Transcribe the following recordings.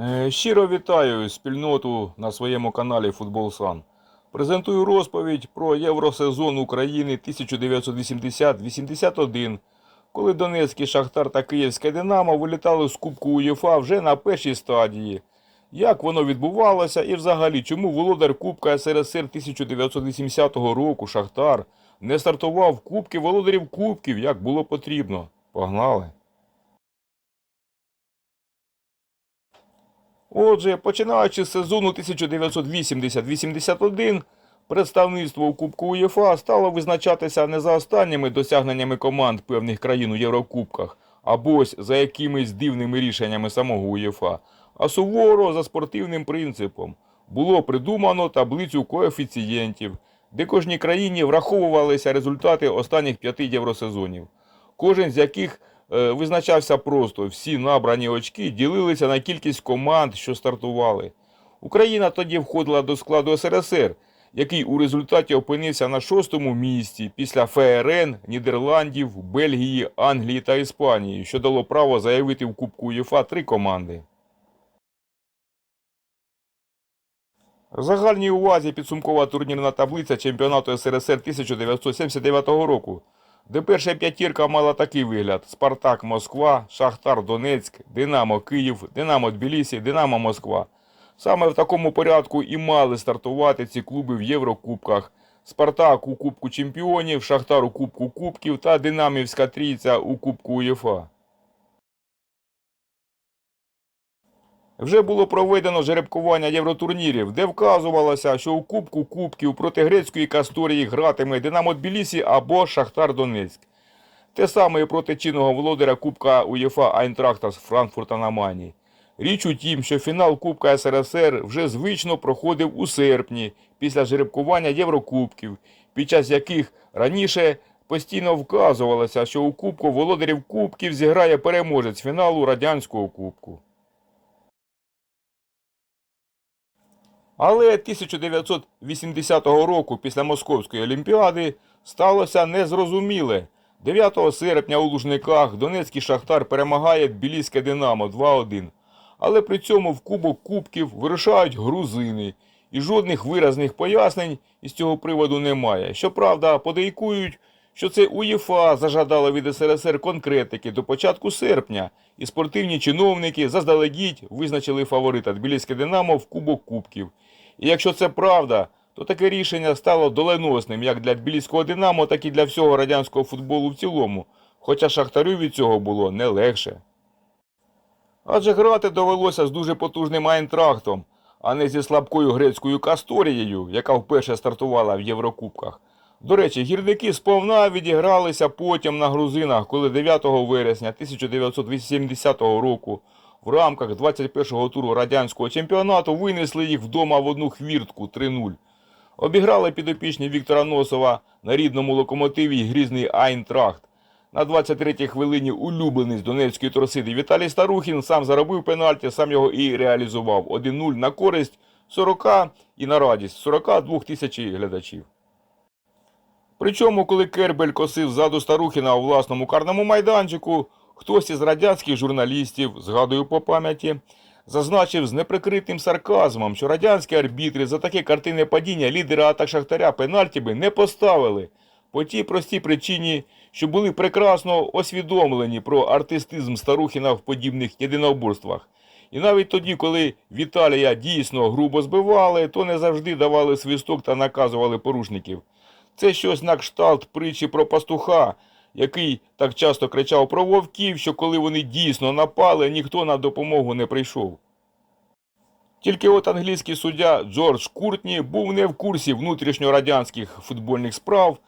Е, Щиро вітаю спільноту на своєму каналі Футбол Сан. Презентую розповідь про Євросезон України 1980-81, коли Донецький Шахтар та Київське Динамо вилітали з Кубку УЄФА вже на першій стадії. Як воно відбувалося і взагалі чому володар Кубка СРСР 1980 року Шахтар не стартував Кубки володарів Кубків, як було потрібно. Погнали! Отже, починаючи з сезону 1980-81, представництво у Кубку УЄФА стало визначатися не за останніми досягненнями команд певних країн у Єврокубках, або ось за якимись дивними рішеннями самого УЄФА, а суворо за спортивним принципом. Було придумано таблицю коефіцієнтів, де кожній країні враховувалися результати останніх п'яти євросезонів, кожен з яких визначався просто. Всі набрані очки ділилися на кількість команд, що стартували. Україна тоді входила до складу СРСР, який у результаті опинився на шостому місці після ФРН, Нідерландів, Бельгії, Англії та Іспанії, що дало право заявити в Кубку УЄФА три команди. Загальній увазі підсумкова турнірна таблиця чемпіонату СРСР 1979 року, де перша п'ятірка мала такий вигляд: Спартак Москва, Шахтар Донецьк, Динамо Київ, Динамо Тбілісі, Динамо Москва. Саме в такому порядку і мали стартувати ці клуби в Єврокубках. Спартак у Кубку Чемпіонів, Шахтар у Кубку Кубків та Динамівська трійця у Кубку УЄФА. Вже було проведено жеребкування євротурнірів, де вказувалося, що у Кубку Кубків проти грецької Касторії гратиме Динамо Тбілісі або Шахтар Донецьк. Те саме і проти чинного володаря Кубка УЄФА Айнтрахта з Франкфурта на Мані. Річ у тім, що фінал Кубка СРСР вже звично проходив у серпні після жеребкування Єврокубків, під час яких раніше постійно вказувалося, що у Кубку володарів Кубків зіграє переможець фіналу Радянського Кубку. Але 1980 року, після Московської Олімпіади, сталося незрозуміле. 9 серпня у Лужниках Донецький Шахтар перемагає Тбіліське Динамо 2-1. Але при цьому в Кубок Кубків вирушають грузини, і жодних виразних пояснень із цього приводу немає. Щоправда, подейкують, що це УЄФА зажадало від СРСР конкретики до початку серпня, і спортивні чиновники заздалегідь визначили фаворита Тбіліське Динамо в Кубок Кубків. І якщо це правда, то таке рішення стало доленосним як для Тбіліського Динамо, так і для всього радянського футболу в цілому, хоча Шахтарю від цього було не легше. Адже грати довелося з дуже потужним Айнтрахтом, а не зі слабкою грецькою Касторією, яка вперше стартувала в Єврокубках. До речі, гірники сповна відігралися потім на грузинах, коли 9 вересня 1980 року в рамках 21-го туру радянського чемпіонату винесли їх вдома в одну хвіртку 3-0. Обіграли підопічні Віктора Носова на рідному локомотиві грізний Айнтрахт. На 23-й хвилині улюбленець Донецької торсиди Віталій Старухін сам заробив пенальті, сам його і реалізував. 1-0 на користь 40 і на радість 42 тисячі глядачів. Причому, коли Кербель косив ззаду Старухіна у власному карному майданчику, хтось із радянських журналістів, згадую по пам'яті, зазначив з неприкритим сарказмом, що радянські арбітри за таке картинне падіння лідера атак Шахтаря пенальті би не поставили по тій простій причині, що були прекрасно освідомлені про артистизм Старухіна в подібних єдиноборствах. І навіть тоді, коли Віталія дійсно грубо збивали, то не завжди давали свисток та наказували порушників. Це щось на кшталт притчі про пастуха, який так часто кричав про вовків, що коли вони дійсно напали, ніхто на допомогу не прийшов. Тільки от англійський суддя Джордж Куртні був не в курсі внутрішньорадянських футбольних справ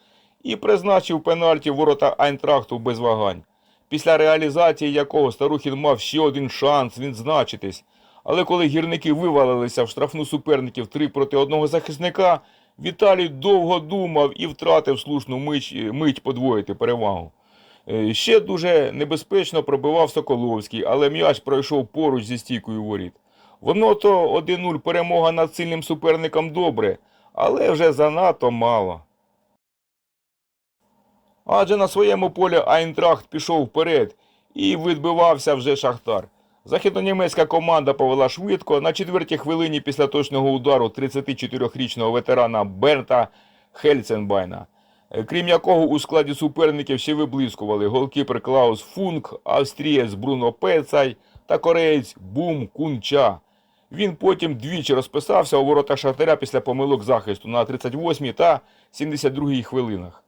і призначив пенальті ворота Айнтрахту без вагань, після реалізації якого Старухін мав ще один шанс відзначитись. Але коли гірники вивалилися в штрафну суперників три проти одного захисника, Віталій довго думав і втратив слушну мить, мить подвоїти перевагу. Е, Ще дуже небезпечно пробивав Соколовський, але м'яч пройшов поруч зі стійкою воріт. Воно то 1-0 перемога над сильним суперником добре, але вже занадто мало. Адже на своєму полі Айнтрахт пішов вперед і відбивався вже Шахтар. Західнонімецька команда повела швидко. На четвертій хвилині після точного удару 34-річного ветерана Бернта Хельценбайна, е, крім якого у складі суперників ще виблискували голкіпер Клаус Функ, австрієць Бруно Пецай та кореєць Бум Кунча. Він потім двічі розписався у воротах Шахтаря після помилок захисту на 38 та 72 хвилинах.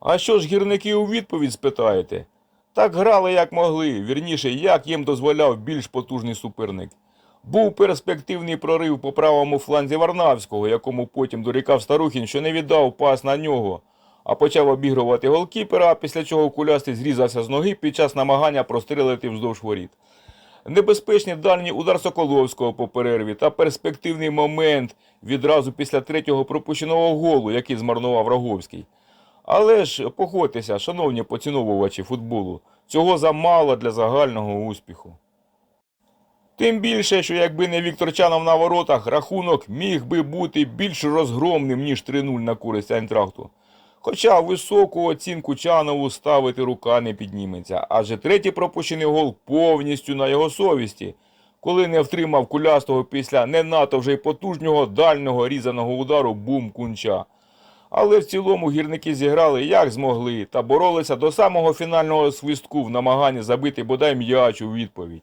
А що ж гірники у відповідь спитаєте? Так грали як могли, вірніше, як їм дозволяв більш потужний суперник. Був перспективний прорив по правому фланзі Варнавського, якому потім дорікав Старухін, що не віддав пас на нього, а почав обігрувати голкіпера, після чого кулястий зрізався з ноги під час намагання прострілити вздовж воріт. Небезпечний дальній удар Соколовського по перерві та перспективний момент відразу після третього пропущеного голу, який змарнував Роговський. Але ж погодьтеся, шановні поціновувачі футболу, цього замало для загального успіху. Тим більше, що якби не Віктор Чанов на воротах, рахунок міг би бути більш розгромним, ніж 3-0 на користь Айнтрахту. Хоча високу оцінку Чанову ставити рука не підніметься, адже третій пропущений гол повністю на його совісті, коли не втримав кулястого після не надто вже й потужного дальнього різаного удару бум кунча. Але в цілому гірники зіграли як змогли та боролися до самого фінального свистку в намаганні забити бодай м'яч у відповідь.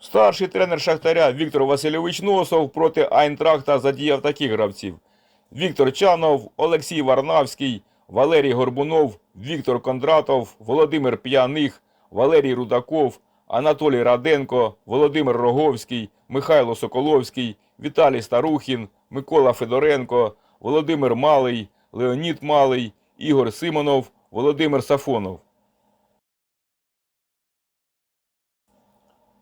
Старший тренер Шахтаря Віктор Васильович Носов проти Айнтрахта задіяв таких гравців: Віктор Чанов, Олексій Варнавський, Валерій Горбунов, Віктор Кондратов, Володимир П'яних, Валерій Рудаков, Анатолій Раденко, Володимир Роговський, Михайло Соколовський, Віталій Старухін, Микола Федоренко, Володимир Малий, Леонід Малий, Ігор Симонов, Володимир Сафонов.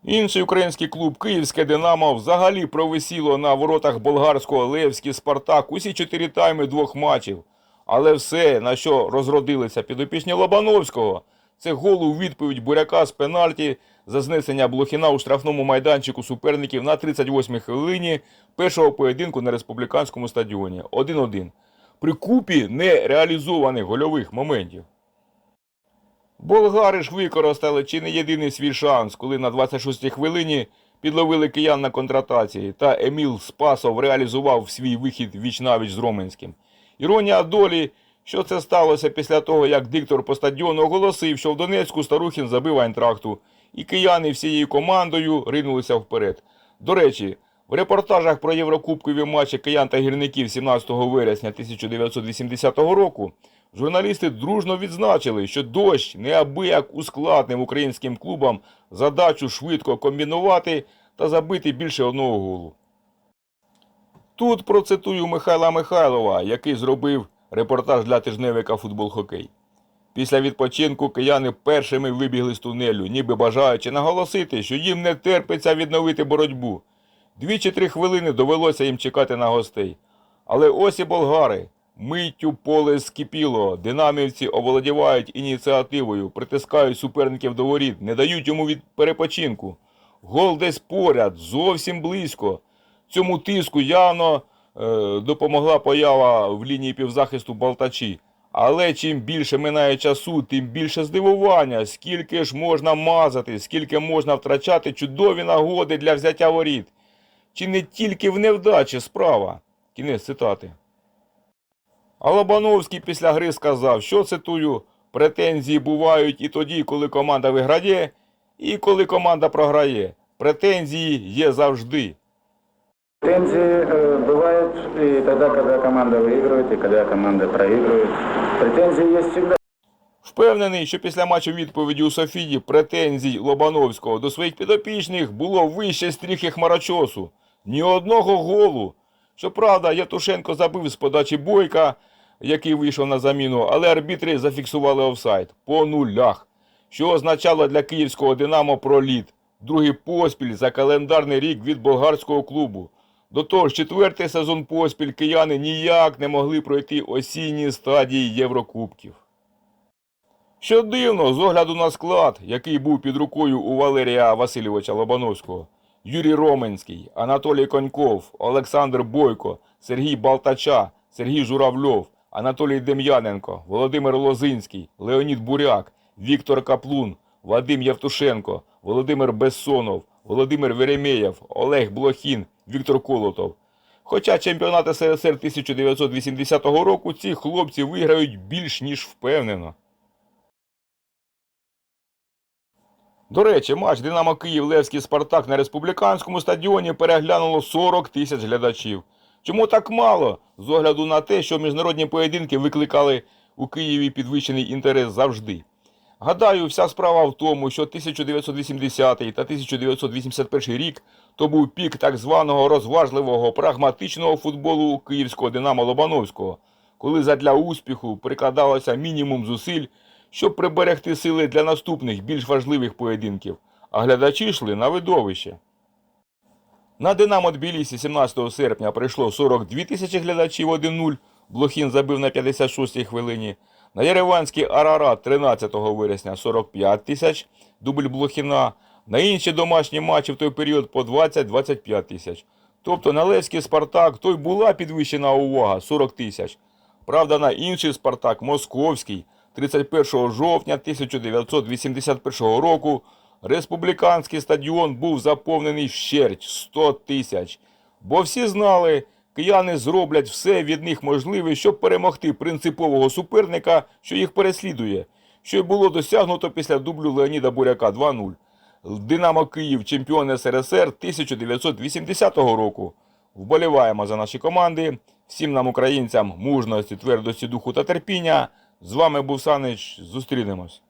Інший український клуб Київське Динамо взагалі провисіло на воротах болгарського Левський Спартак усі чотири тайми двох матчів. Але все, на що розродилися підопічні Лобановського, це гол у відповідь буряка з пенальті за знесення Блохіна у штрафному майданчику суперників на 38-й хвилині першого поєдинку на республіканському стадіоні 1-1 при купі нереалізованих гольових моментів. Болгари ж використали чи не єдиний свій шанс, коли на 26-й хвилині підловили киян на контратації, та Еміл Спасов реалізував свій вихід віч-навіч з Роменським. Іронія долі, що це сталося після того, як диктор по стадіону оголосив, що в Донецьку Старухін забив Айнтрахту, і кияни всією командою ринулися вперед. До речі, в репортажах про Єврокубкові матчі киян та гірників 17 вересня 1980 року журналісти дружно відзначили, що дощ неабияк ускладнив українським клубам задачу швидко комбінувати та забити більше одного голу. Тут процитую Михайла Михайлова, який зробив репортаж для тижневика Футбол Хокей. Після відпочинку кияни першими вибігли з тунелю, ніби бажаючи наголосити, що їм не терпиться відновити боротьбу. Дві чи три хвилини довелося їм чекати на гостей. Але ось і болгари. Миттю поле скипіло, динамівці оволодівають ініціативою, притискають суперників до воріт, не дають йому від перепочинку. Гол десь поряд, зовсім близько. Цьому тиску явно допомогла поява в лінії півзахисту Балтачі. Але чим більше минає часу, тим більше здивування, скільки ж можна мазати, скільки можна втрачати чудові нагоди для взяття воріт. Чи не тільки в невдачі справа? Кінець цитати. А Лобановський після гри сказав, що цитую, претензії бувають і тоді, коли команда виграє, і коли команда програє. Претензії є завжди. Претензии э, бывают и тогда, когда команда выигрывает, и когда команда проигрывает. Претензии есть всегда. Впевнений, що після матчу відповіді у Софії претензій Лобановського до своїх підопічних було вище стріхи хмарочосу. Ні одного голу. Щоправда, Ятушенко забив з подачі бойка, який вийшов на заміну, але арбітри зафіксували офсайд по нулях, що означало для київського Динамо проліт. Другий поспіль за календарний рік від болгарського клубу. До того ж, четвертий сезон поспіль кияни ніяк не могли пройти осінні стадії Єврокубків. Що дивно, з огляду на склад, який був під рукою у Валерія Васильовича Лобановського, Юрій Роменський, Анатолій Коньков, Олександр Бойко, Сергій Балтача, Сергій Журавльов, Анатолій Дем'яненко, Володимир Лозинський, Леонід Буряк, Віктор Каплун, Вадим Євтушенко, Володимир Бессонов, Володимир Веремєєв, Олег Блохін, Віктор Колотов. Хоча чемпіонат СРСР 1980 року ці хлопці виграють більш ніж впевнено. До речі, матч Динамо Київ Левський Спартак на республіканському стадіоні переглянуло 40 тисяч глядачів. Чому так мало? З огляду на те, що міжнародні поєдинки викликали у Києві підвищений інтерес завжди. Гадаю, вся справа в тому, що 1980 та 1981 рік то був пік так званого розважливого прагматичного футболу київського Динамо Лобановського, коли задля успіху прикладалося мінімум зусиль, щоб приберегти сили для наступних більш важливих поєдинків, а глядачі йшли на видовище. На Динамо Тбілісі 17 серпня прийшло 42 тисячі глядачів 1-0, Блохін забив на 56-й хвилині. На Єреванський Арарат 13 вересня 45 тисяч, дубль Блохіна. На інші домашні матчі в той період по 20-25 тисяч. Тобто на Левський Спартак той була підвищена увага 40 тисяч. Правда, на інший Спартак Московський 31 жовтня 1981 року республіканський стадіон був заповнений вщерть 100 тисяч. Бо всі знали, кияни зроблять все від них можливе, щоб перемогти принципового суперника, що їх переслідує, що й було досягнуто після дублю Леоніда Буряка 2-0. Динамо Київ, чемпіон СРСР 1980 року. Вболіваємо за наші команди. Всім нам, українцям, мужності, твердості духу та терпіння. З вами був Санич. Зустрінемось.